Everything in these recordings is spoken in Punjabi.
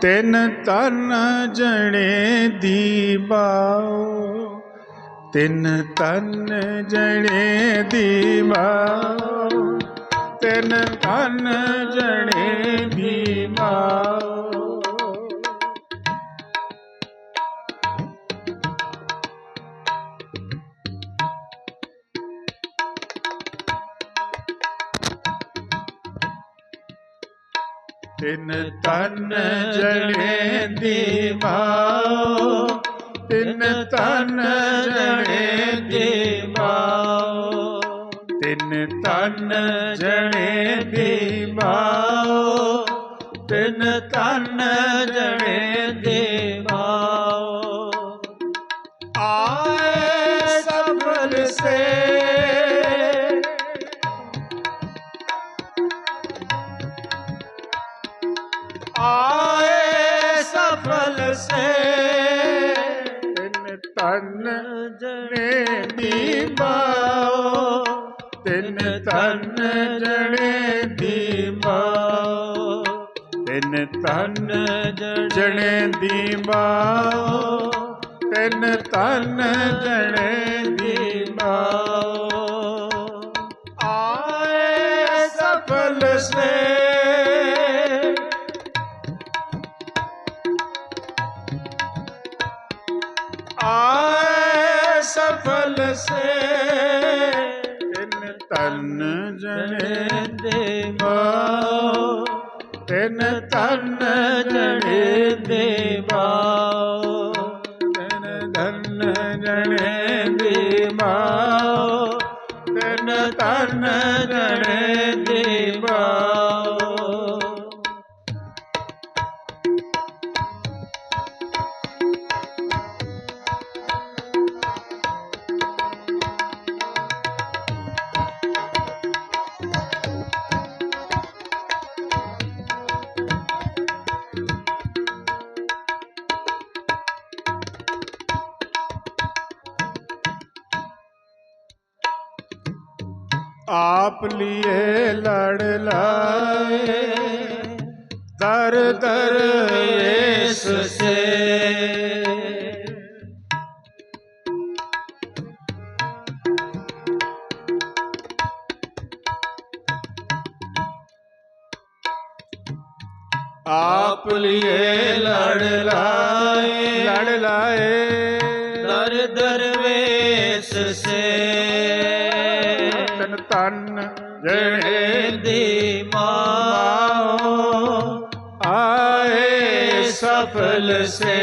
ਤਿੰਨ ਤਨ ਜਣੇ ਦੀਪਾਓ ਤਿੰਨ ਤਨ ਜਣੇ ਦੀ ਤਿੰਨ ਤਨ ਜਣੇ ਦੀ ਤਿੰਨ ਤਨ ਜਣੇ ਦੀ ਮਾਓ ਤਿੰਨ ਤਨ ਜਣੇ ਦੀ ਮਾਓ ਤਿੰਨ ਤਨ ਜਣੇ ਦੀ ਮਾਓ ਤਿੰਨ ਤਨ ਜਣੇ ਦੇਵਾ ਆਏ ਸਫਲ ਸੇ। ਤਿੰਨ ਤਨ ਜਣੇ ਦੀ ਮਾਓ। ਤਿੰਨ ਤਨ ਜਣੇ ਦੀ ਮਾਓ। ਤਿੰਨ ਤਨ ਜਣੇ ਦੀ ਮਾਓ। ਤਿੰਨ ਤਨ ਜਣੇ ਸਫਲ ਸੇ ਤਿੰਨ ਤਨ ਜਣੇ ਦੇ ਮਾਓ ਤਿੰਨ ਤਨ ਜਣੇ ਦੇ ਮਾਓ ਤਿੰਨ ਧਨ ਜਣੇ ਦੇ ਮਾਓ ਤਿੰਨ ਤਨ ਜਣੇ ਆਪ ਲਿਏ ਲੜ ਲਾਏ ਦਰ ਦਰ ਵੇਸ ਸੇ। ਆਪ ਲਿਏ ਲੜ ਲਾਏ ਲੜ ਲਾਏ। ਤਨ ਦੀ ਮਾਓ ਆਏ ਸਫਲ ਸੇ।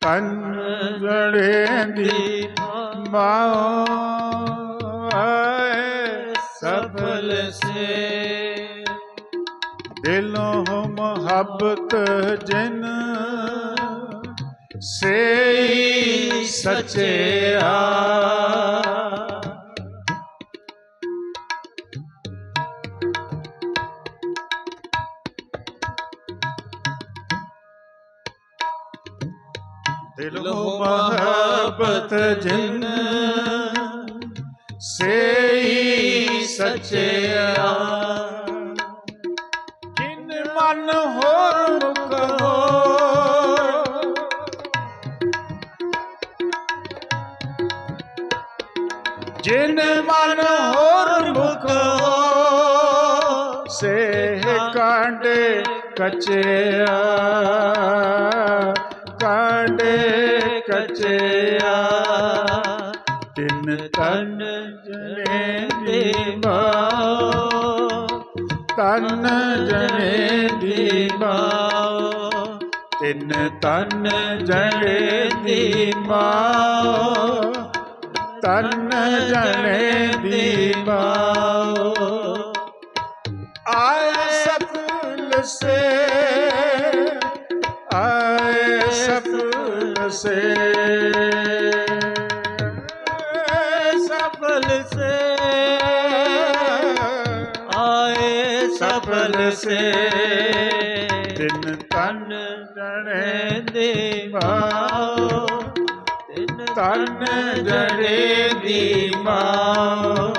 ਤਨ ਜਣੇ ਦੀ ਮਾਓ ਦਿਲੋਂ ਮੁਹੱਬਤ ਜਿਨ ਸੇਈ ਸਚਿਆ ਦਿਲੋਂ ਮੁਹੱਬਤ ਜਿਨ ਸੇਈ ਸਚਿਆ ਜਿਨ ਹੋਰ ਮੁਖ ਸੇ ਕਾਂਡੇ ਕਚਿਆ ਕਾਂਡੇ ਕਚਿਆ। ਤਿੰਨ ਤਨ ਜਣੇ ਦੀ ਤਨ ਜਣੇ ਦੀ ਤਿੰਨ ਤਨ ਜਣੇ ਦੀ ਤਨ ਜਣੇ ਦੀ ਮਾਂ ਆਏ ਸਫਲ ਸੇ ਆਏ ਸਫਲ ਸੇ। ਸਫਲ ਸੇ ਆਏ ਸਫਲ ਸੇ। ਤਿੰਨ ਤਿੰਨ ਜਣੇ ਦੇ ਮਾਓ ਤਨ ਜਣੇ ਦੀ ਮਾਂ।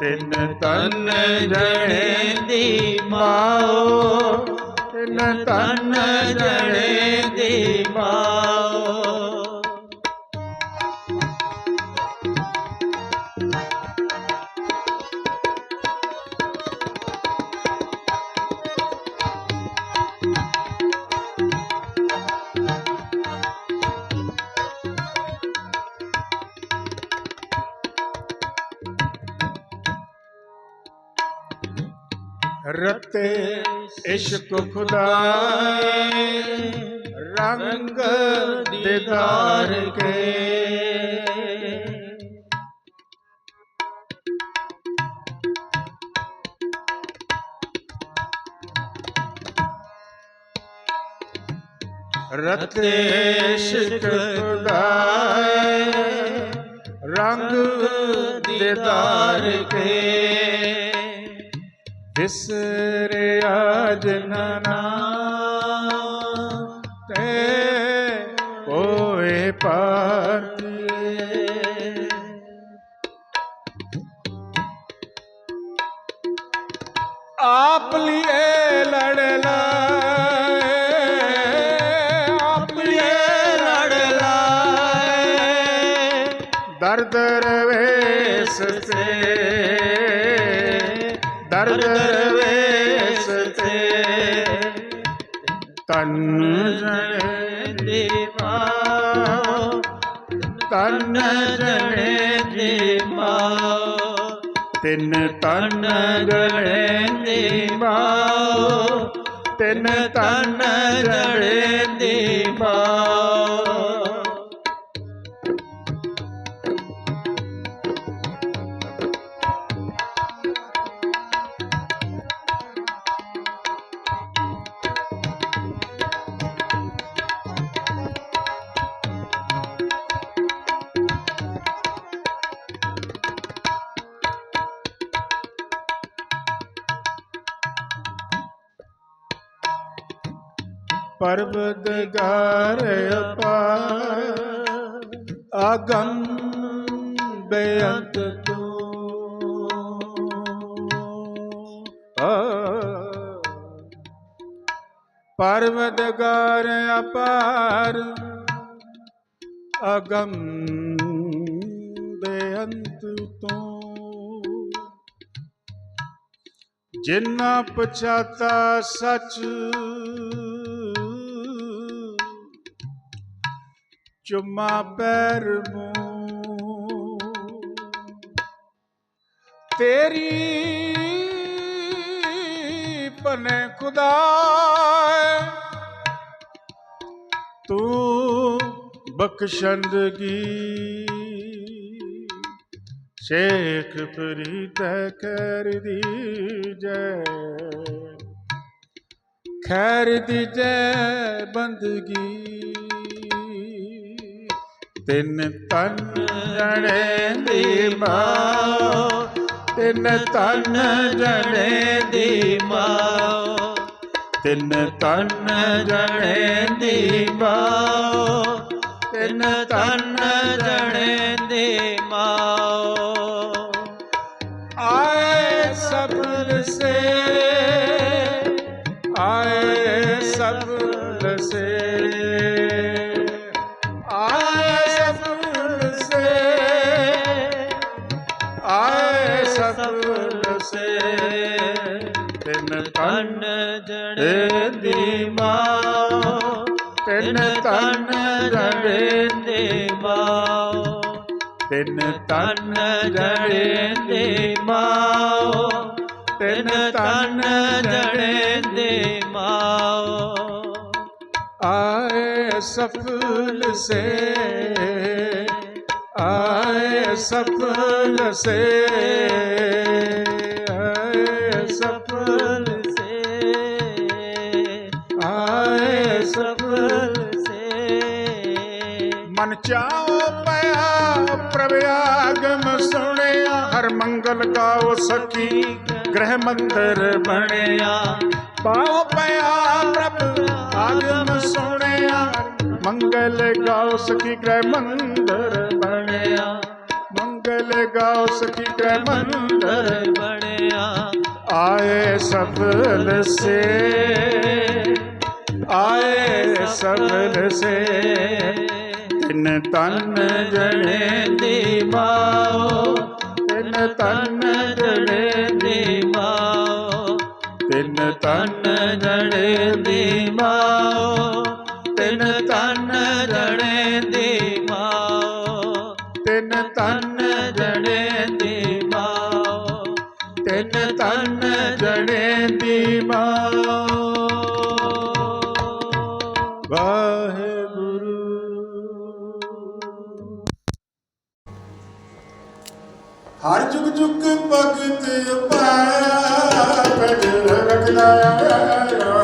ਤਿੰਨ ਤਨ ਜਣੇ ਦੀ ਮਾਂ। ਤਿੰਨ ਤਨ ਜਣੇ ਦੀ ਮਾਂ। ਰਤੇ ਇਸ਼ਕ ਖੁਦਾ ਰੰਗ ਦੀਦਾਰ ਕੇ। ਰਤੇ ਇਸ਼ਕ ਖੁਦਾਏ ਰੰਗ ਦੀਦਾਰ ਕੇ। ਵਿਸਰਿਆ ਜਨਨਾ ਤੇ ਕੋਏ ਪਾਤੀਏ ਆਪ ਲਿਏ ਲੜ ਲਾਏ, ਆਪ ਲਿਏ ਲੜ ਲਾਏ। ਦਰਦ ਰਵੇਸ ਸੇ ਦਰਦ ਰਵੇਸ ਸੇ ਤਨ ਜਣੇ ਦੀ ਮਾਂ ਤਨ ਜਣੇ ਦੀ ਤਿੰਨ ਤਨ ਜਣੇ ਦੀ ਤਿੰਨ ਤਨ ਜਣੇ ਦੀ ਮਾਂ ਪਰਵਦਗਾਰ ਅਪਾਰ, ਆਗਮ ਬੇਅੰਤ ਤੂੰ। ਆ। ਪਰਵਦਗਾਰ ਅਪਾਰ ਅਗਮ ਬੇਅੰਤ ਤੂੰ। ਜਿਨ੍ਹਾਂ ਪਛਾਤਾ ਸੱਚ ਚੁੰਮਾ ਪੈਰ ਮੂੰ ਤੇਰੀ ਪਨੇ ਖੁਦਾ ਤੂੰ ਬਖਸ਼ੰਦਗੀ ਸ਼ੇਖ ਫਰੀਦ ਕਰ ਦੀ ਜੈ। ਖੈਰ ਦੀ ਜੈ ਬੰਦਗੀ। ਤਿੰਨ ਤਨ ਜਣੇ ਦੀ ਮਾਂ ਤਿੰਨ ਤਨ ਜਣੇ ਦੀ ਮਾਂ ਤਿੰਨ ਤਨ ਜਣੇ ਦੀ ਮਾਂ ਤਿੰਨ ਤਨ ਜਣੇ ਦੀ ਮਾਂ ਤਿੰਨ ਤਨ ਜੜੇ ਦੇਵਾ ਤਿੰਨ ਤਨ ਜੜੇ ਦੇਵਾ ਤਿੰਨ ਤਨ ਜੜੇ ਦੇਵਾ ਆਏ ਸਫਲ ਸੇ ਆਏ ਸਫਲ ਸੇ। ਮਨ ਚਾਓ ਪਿਆ ਪ੍ਰਭ ਆਗਮ ਸੁਣਿਆ ਹਰ ਮੰਗਲ ਗਾਓ ਸਖੀ ਗ੍ਰਹਿ ਮੰਦਰ ਬਣਿਆ ਪਾਓ ਪਿਆ ਪ੍ਰਭ ਆਗਮ ਸੁਣਿਆ ਮੰਗਲ ਗਾਓ ਸਖੀ ਗ੍ਰਹਿ ਮੰਦਰ ਬਣਿਆ ਮੰਗਲ ਗਾਓ ਸਖੀ ਗ੍ਰਹਿ ਮੰਦਰ ਮੰਦਰ ਬਣਿਆ ਆਏ ਸਬਲ ਸੇ ਆਏ ਸਬਲ ਸੇ ਤਿਨ ਤਨ ਜਣੇ ਦੀ ਮਾਓ ਤਿਨ ਤਨ ਜਣੇ ਦੀ ਮਾਓ ਤਿਨ ਤਨ ਤਨ ਜਣੇ ਦੀ ਮਾਓ ਤਿਨ ਤਨ ਜਣੇ ਦੀ ਮਾਓ ਤਿਨ ਤਨ ਜਣੇ ਦੀ ਮਾਓ ਤਿਨ ਤਨ ਜਣੇ ਦੀ ਹਰ ਜੁਗ ਜੁਗ ਭਗਤ ਪਾਇਆ ਭਜ ਰਖ